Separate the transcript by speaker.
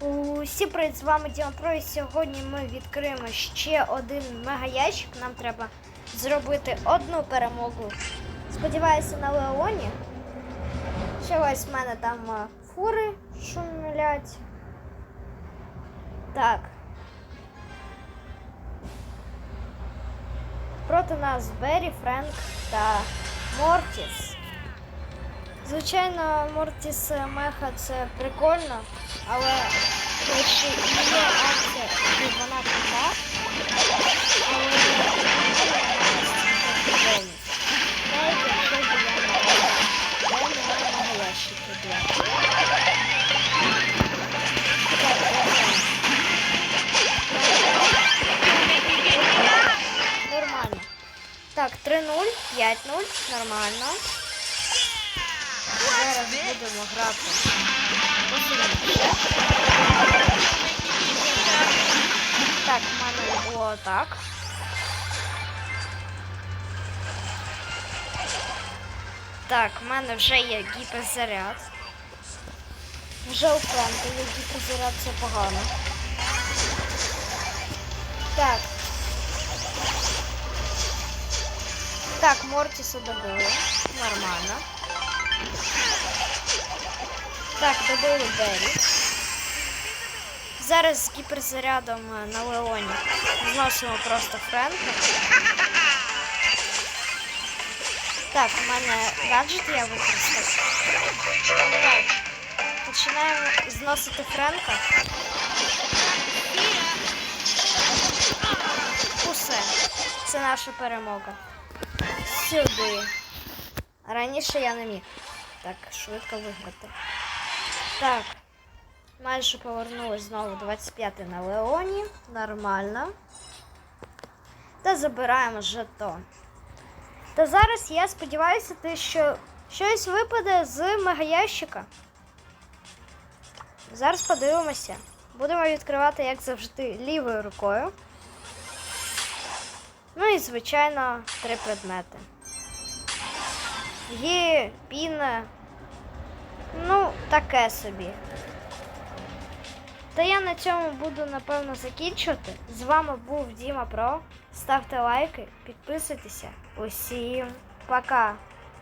Speaker 1: Усі привіт, з вами Діма Про і сьогодні ми відкриємо ще один мегаящик. Нам треба зробити одну перемогу. Сподіваюся, на Леоні. Ще ось в мене там фури шумлять. Так. Проти нас Бері, Френк та Мортіс. Звичайно, Мортіс Меха це прикольно, але якщо є акція і вона крута, але не маю наголошити. Нормально. Так, 3-0, 5-0, нормально. Зараз будемо грати. Так, в мене було так. Так, в мене вже є гіперзаряд. Вже у є гіперзаряд, це погано. Так. Так, Мортіса добили. Так, добили Бері. Зараз з гіперзарядом е, на Леоні зносимо просто Френка. Так, у мене гаджет я використав. Так, починаємо зносити Френка. Усе. Це наша перемога. Сюди. Раніше я не міг так швидко виграти. Так. Майже повернулось знову 25 на Леоні. Нормально. Та забираємо жетон. Та зараз я сподіваюся, те, що щось випаде з мегаящика. Зараз подивимося. Будемо відкривати, як завжди, лівою рукою. Ну і, звичайно, три предмети. Є піна. Ну, таке собі. Та я на цьому буду напевно закінчувати. З вами був Діма Про. Ставте лайки, підписуйтеся. Усім пока!